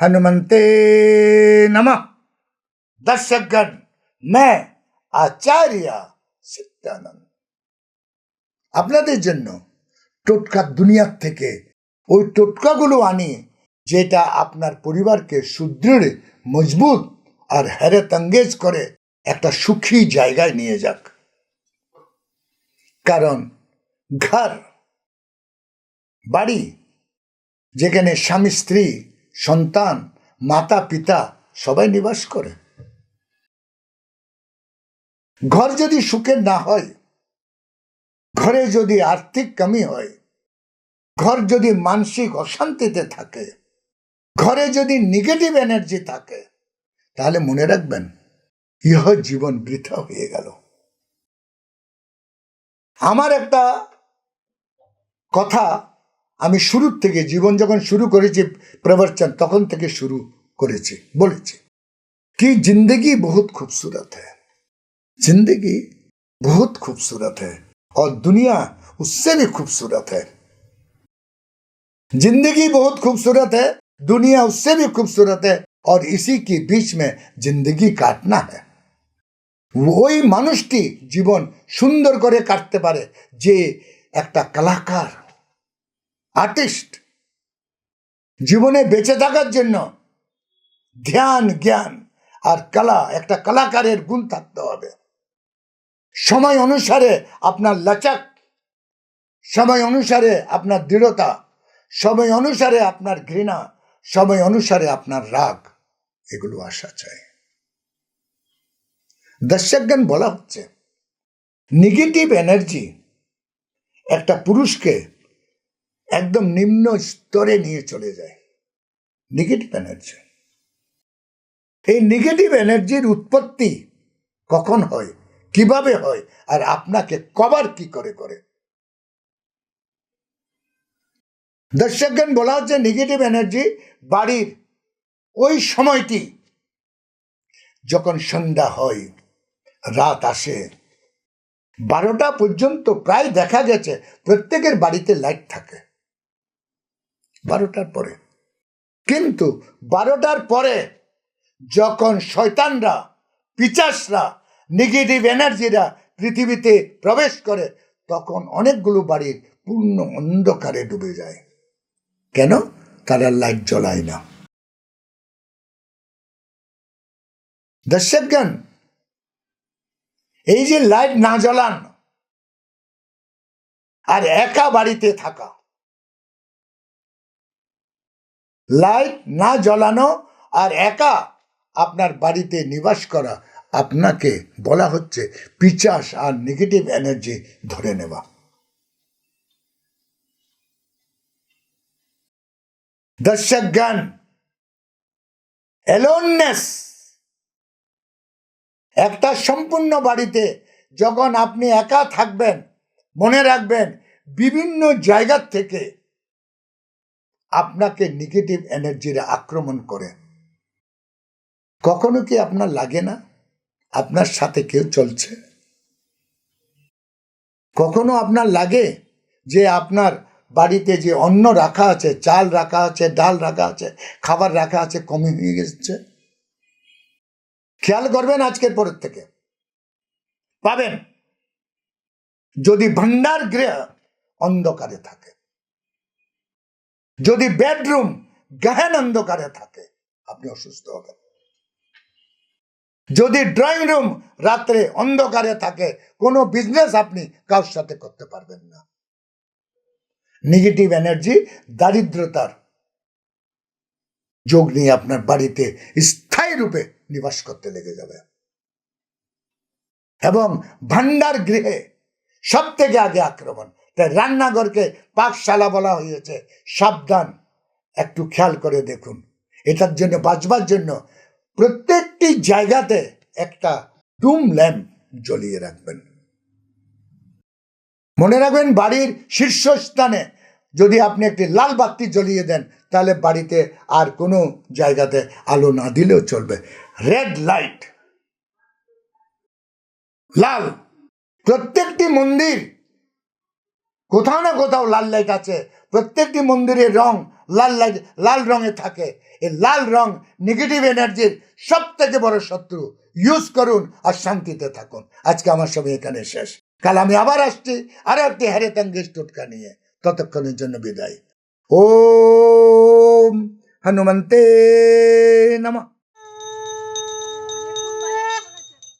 हनुमंते नमः दर्शकगण मैं আচার্য সত্যানন্দ আপনাদের জন্য টোটকা দুনিয়ার থেকে ওই টোটকাগুলো আনি যেটা আপনার পরিবারকে সুদৃঢ় মজবুত আর হেরেত অঙ্গেজ করে একটা সুখী জায়গায় নিয়ে যাক কারণ ঘর বাড়ি যেখানে স্বামী, স্ত্রী, সন্তান, মাতা, পিতা সবাই নিবাস করে। ঘর যদি সুখের না হয়, ঘরে যদি আর্থিক কমি হয়, ঘর যদি মানসিক অশান্তিতে থাকে, ঘরে যদি নেগেটিভ এনার্জি থাকে, তাহলে মনে রাখবেন, ইহ জীবন বৃথা হয়ে গেল। আমার একটা কথা আমি শুরুর থেকে জীবন যখন শুরু করেছি প্রবচন তখন থেকে শুরু করেছি বলেছি कि जिंदगी बहुत खूबसूरत है जिंदगी बहुत खूबसूरत है और दुनिया उससे भी खूबसूरत है जिंदगी बहुत खूबसूरत है दुनिया उससे भी खूबसूरत है और इसी के बीच में जिंदगी काटना है ওই মানুষটি জীবন সুন্দর করে কাটতে পারে যে একটা কলাকার আর্টিস্ট। জীবনে বেঁচে থাকার জন্য ধ্যান, জ্ঞান আর কলা, একটা কলাকারের গুণ থাকতে হবে। সময় অনুসারে আপনার লচক, সময় অনুসারে আপনার দৃঢ়তা, সময় অনুসারে আপনার ঘৃণা, সময় অনুসারে আপনার রাগ, এগুলো আসা চাই। দর্শকগণ বলা হচ্ছে নেগেটিভ এনার্জি একটা পুরুষকে একদম নিম্ন স্তরে নিয়ে চলে যায়। নেগেটিভ এনার্জি এই নেগেটিভ এনার্জির উৎপত্তি কখন হয়? কীভাবে হয়? আর আপনাকে কবার কি করে করে? দর্শকগণ বলা হচ্ছে নেগেটিভ এনার্জি বাড়ির ওই সময়টি যখন সন্ধ্যা হয়, রাত আসে। বারোটা পর্যন্ত প্রায় দেখা গেছে, প্রত্যেকের বাড়িতে লাইট থাকে। বারোটার পরে। কিন্তু বারোটার পরে যখন শয়তানরা, পিচাসরা নেগেটিভ এনার্জিরা পৃথিবীতে প্রবেশ করে, তখন অনেকগুলো বাড়ির পূর্ণ অন্ধকারে ডুবে যায়। কেন? তারা লাইট জ্বলায় না। দর্শকগণ, এই যে লাইট না জ্বলান, আর একা বাড়িতে থাকা লাইট না জ্বলানো আর একা আপনার বাড়িতে নিবাস করা আপনাকে বলা হচ্ছে পিচাস আর নেগেটিভ এনার্জি ধরে নেওয়া। দর্শক জ্ঞান এলোননেস একটা সম্পূর্ণ বাড়িতে যখন আপনি একা থাকবেন, মনে রাখবেন, বিভিন্ন জায়গার থেকে আপনাকে নেগেটিভ এনার্জিরা আক্রমণ করে। কখনো কি আপনার লাগে না? আপনার সাথে কেউ চলছে? কখনো আপনার লাগে যে আপনার বাড়িতে যে অন্ন রাখা আছে, চাল রাখা আছে, ডাল রাখা আছে, খাবার রাখা আছে, কমে হয়ে গেছে? খেয়াল করবেন আজকের পরের থেকে। পাবেন। যদি ভান্ডার গৃহ অন্ধকারে থাকে। যদি বেডরুম গহন অন্ধকারে থাকে, আপনি অসুস্থ হবেন। যদি ড্রয়িং রুম রাত্রে অন্ধকারে থাকে, কোনো বিজনেস আপনি কার সাথে করতে পারবেন না। নেগেটিভ এনার্জি দারিদ্রতার যোগ নিয়ে আপনার বাড়িতে স্থায়ী রূপে নিবাস করতে লেগে যাবে। এবং ভান্ডার গৃহে সব থেকে আগে আক্রমণ তাই রান্নাঘরকে পাকশালা বলা হয়েছে। সাবধান। একটু খেয়াল করে দেখুন। এটার জন্য, বাঁচবার জন্য প্রত্যেকটি জায়গাতে একটা ডুম ল্যাম্প জ্বলিয়ে রাখবেন। মনে রাখবেন, বাড়ির শীর্ষস্থানে যদি আপনি একটি লাল বাতি জ্বলিয়ে দেন, তাহলে বাড়িতে আর কোনো জায়গাতে আলো না দিলেও চলবে। Red light. লাল। প্রত্যেকটি মন্দির কোথাও না কোথাও লাল লাইট আছে। প্রত্যেকটি মন্দিরের রং লাল লাইট, লাল রঙে থাকে। এই লাল রং নেগেটিভ এনার্জির সব থেকে বড় শত্রু। ইউজ করুন আর শান্তিতে থাকুন। আজকে আমার সবাই এখানে শেষ। কাল আমি আবার আসছি আরও একটি হ্যারেতাঙ্গেশ টোটকা নিয়ে। ততক্ষণের জন্য বিদায়। ওম হনুমন্তে নমঃ।